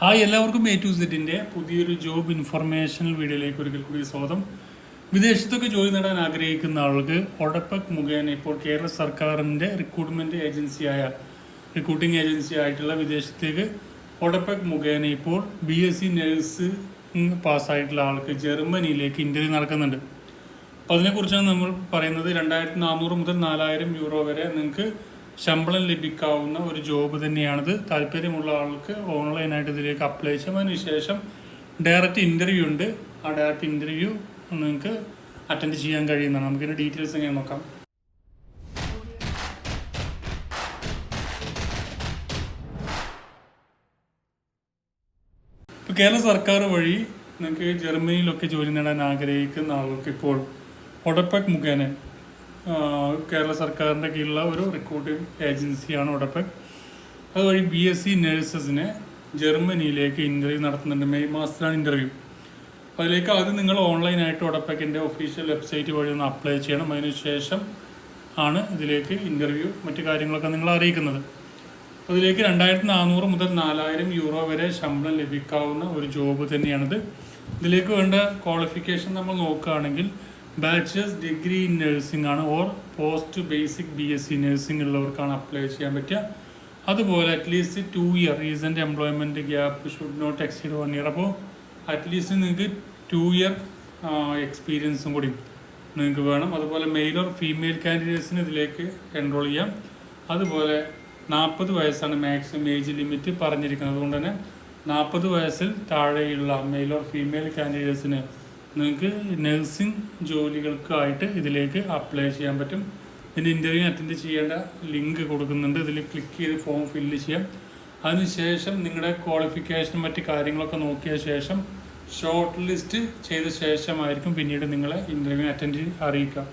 Hi എല്ലാവർക്കും A to സെറ്റിന്റെ പുതിയൊരു ജോബ് ഇൻഫർമേഷണൽ വീഡിയോയിലേക്ക് ഒരിക്കൽ കൂടി സ്വാഗതം. വിദേശത്തൊക്കെ ജോലി നേടാൻ ആഗ്രഹിക്കുന്ന ആൾക്ക് ഒടപ്പക് മുഖേന ഇപ്പോൾ കേരള സർക്കാരിന്റെ റിക്രൂട്ട്മെന്റ് ഏജൻസിയായ റിക്രൂട്ടിംഗ് ഏജൻസി ആയിട്ടുള്ള വിദേശത്തേക്ക് ഒടപ്പക് മുഖേന ഇപ്പോൾ ബി എസ് സി നഴ്സ് പാസ്സായിട്ടുള്ള ആൾക്ക് ജർമ്മനിയിലേക്ക് ഇന്റർവ്യൂ നടക്കുന്നുണ്ട്. അപ്പോൾ അതിനെക്കുറിച്ചാണ് നമ്മൾ പറയുന്നത്. രണ്ടായിരത്തി നാനൂറ് മുതൽ നാലായിരം യൂറോ വരെ നിങ്ങൾക്ക് ശമ്പളം ലഭിക്കാവുന്ന ഒരു ജോബ് തന്നെയാണിത്. താല്പര്യമുള്ള ആൾക്ക് ഓൺലൈനായിട്ട് ഇതിലേക്ക് അപ്ലൈ ചെയ്യാം. അതിനുശേഷം ഡയറക്റ്റ് ഇന്റർവ്യൂ ഉണ്ട്. ആ ഡയറക്റ്റ് ഇന്റർവ്യൂ നിങ്ങൾക്ക് അറ്റൻഡ് ചെയ്യാൻ കഴിയുന്നതാണ്. നമുക്കിതിന്റെ ഡീറ്റെയിൽസ് എങ്ങനെ നോക്കാം. ഇപ്പോൾ കേരള സർക്കാർ വഴി നിങ്ങൾക്ക് ജർമ്മനിയിലൊക്കെ ജോലി നേടാൻ ആഗ്രഹിക്കുന്ന ആൾക്ക് ഇപ്പോൾ ഒഡപ്പക് മുഖേന കേരള സർക്കാരിന്റെ കീഴിലുള്ള ഒരു റിക്രൂട്ടിംഗ് ഏജൻസിയാണ് ഉടപ്പ് അതുവഴി ബി എസ് സി നഴ്സസിനെ ജർമ്മനിയിലേക്ക് ഇന്റർവ്യൂ നടത്തുന്നുണ്ട്. മെയ് മാസത്തിലാണ് ഇന്റർവ്യൂ അതിലേക്ക് ആദ്യം നിങ്ങൾ ഓൺലൈനായിട്ട് ഉടപ്പക്കിന്റെ ഒഫീഷ്യൽ വെബ്സൈറ്റ് വഴി ഒന്ന് അപ്ലൈ ചെയ്യണം. അതിനുശേഷം ആണ് ഇതിലേക്ക് ഇന്റർവ്യൂ മറ്റു കാര്യങ്ങളൊക്കെ നിങ്ങൾ അറിയിക്കുന്നത്. അതിലേക്ക് രണ്ടായിരത്തി നാനൂറ് മുതൽ നാലായിരം യൂറോ വരെ ശമ്പളം ലഭിക്കാവുന്ന ഒരു ജോബ് തന്നെയാണിത്. ഇതിലേക്ക് വേണ്ട ക്വാളിഫിക്കേഷൻ നമ്മൾ നോക്കുകയാണെങ്കിൽ ബാച്ചിലേഴ്സ് ഡിഗ്രി ഇൻ നഴ്സിംഗ് ആണ് or post basic B S C nursing ഉള്ളവർക്കാണ് apply ചെയ്യാൻ പറ്റുക. അതുപോലെ at least two year recent employment gap should not exceed one year അപ്പോൾ അറ്റ്ലീസ്റ്റ് നിങ്ങൾക്ക് ടു ഇയർ എക്സ്പീരിയൻസും കൂടി നിങ്ങൾക്ക് വേണം. അതുപോലെ മെയിൽ ഓർ ഫീമെയിൽ കാൻഡിഡേറ്റ്സിന് ഇതിലേക്ക് എൻറോൾ ചെയ്യാം. അതുപോലെ നാൽപ്പത് വയസ്സാണ് മാക്സിമം ഏജ് ലിമിറ്റ് പറഞ്ഞിരിക്കുന്നത്. അതുകൊണ്ട് തന്നെ നാൽപ്പത് വയസ്സിൽ താഴെയുള്ള മെയിൽ ഓർ ഫീമെയിൽ കാൻഡിഡേറ്റ്സിന് നിങ്ങൾക്ക് നഴ്സിംഗ് ജോലികൾക്കായിട്ട് ഇതിലേക്ക് അപ്ലൈ ചെയ്യാൻ പറ്റും. ഇതിന്റെ ഇന്റർവ്യൂ അറ്റൻഡ് ചെയ്യേണ്ട ലിങ്ക് കൊടുക്കുന്നുണ്ട്. ഇതിൽ ക്ലിക്ക് ചെയ്ത് ഫോം ഫില്ല് ചെയ്യാം. അതിനുശേഷം നിങ്ങളുടെ ക്വാളിഫിക്കേഷനും മറ്റ് കാര്യങ്ങളൊക്കെ നോക്കിയ ശേഷം ഷോർട്ട് ലിസ്റ്റ് ചെയ്ത ശേഷമായിരിക്കും പിന്നീട് നിങ്ങളെ ഇന്റർവ്യൂ അറ്റൻഡ് അറിയിക്കുക.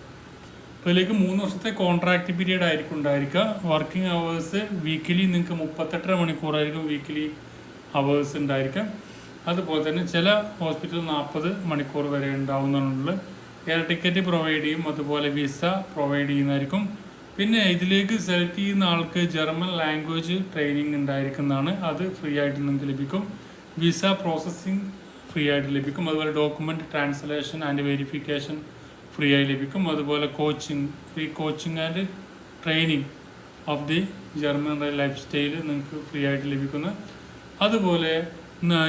അപ്പോൾ ഇതിലേക്ക് മൂന്ന് വർഷത്തെ കോൺട്രാക്റ്റ് പീരീഡ് ആയിരിക്കും ഉണ്ടായിരിക്കുക. വർക്കിംഗ് അവേഴ്സ് വീക്കിലി നിങ്ങൾക്ക് മുപ്പത്തെട്ടര മണിക്കൂറായിരിക്കും വീക്കിലി അവേഴ്സ് ഉണ്ടായിരിക്കുക. അതുപോലെ തന്നെ ചില ഹോസ്പിറ്റലിൽ നാൽപ്പത് മണിക്കൂർ വരെ ഉണ്ടാവുന്നതിനുള്ള എയർ ടിക്കറ്റ് പ്രൊവൈഡ് ചെയ്യും. അതുപോലെ വിസ പ്രൊവൈഡ് ചെയ്യുന്നതായിരിക്കും. പിന്നെ ഇതിലേക്ക് സെലക്ട് ചെയ്യുന്ന ആൾക്ക് ജർമ്മൻ ലാംഗ്വേജ് ട്രെയിനിങ് ഉണ്ടായിരിക്കുന്നതാണ്. അത് ഫ്രീ ആയിട്ട് നിങ്ങൾക്ക് ലഭിക്കും. വിസ പ്രോസസ്സിങ് ഫ്രീ ആയിട്ട് ലഭിക്കും. അതുപോലെ document translation and verification free ആയി ലഭിക്കും. അതുപോലെ coaching free coaching and training of the German life style നിങ്ങൾക്ക് ഫ്രീ ആയിട്ട് ലഭിക്കുന്നു. അതുപോലെ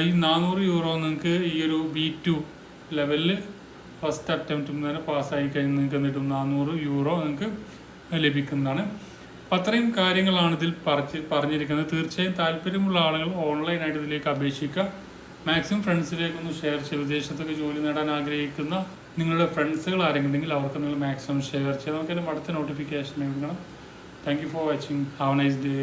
ഈ നാനൂറ് യൂറോ നിങ്ങൾക്ക് ഈ ഒരു ബി ടു ലെവലിൽ ഫസ്റ്റ് അറ്റംപ്റ്റും തന്നെ പാസ്സായി കഴിഞ്ഞ് നിങ്ങൾക്ക് എന്നിട്ടും നാനൂറ് യൂറോ നിങ്ങൾക്ക് ലഭിക്കുന്നതാണ്. അപ്പം അത്രയും കാര്യങ്ങളാണ് ഇതിൽ പറച്ച് പറഞ്ഞിരിക്കുന്നത്. തീർച്ചയായും താല്പര്യമുള്ള ആളുകൾ ഓൺലൈനായിട്ട് ഇതിലേക്ക് അപേക്ഷിക്കുക. മാക്സിമം ഫ്രണ്ട്സിലേക്കൊന്ന് ഷെയർ ചെയ്യുക വിദേശത്തൊക്കെ ജോലി നേടാൻ ആഗ്രഹിക്കുന്ന നിങ്ങളുടെ ഫ്രണ്ട്സുകൾ ആരെങ്കിലും അവർക്ക് നിങ്ങൾ മാക്സിമം ഷെയർ ചെയ്യുക നമുക്ക് അടുത്ത നോട്ടിഫിക്കേഷൻ എടുക്കണം thank you for watching have nice day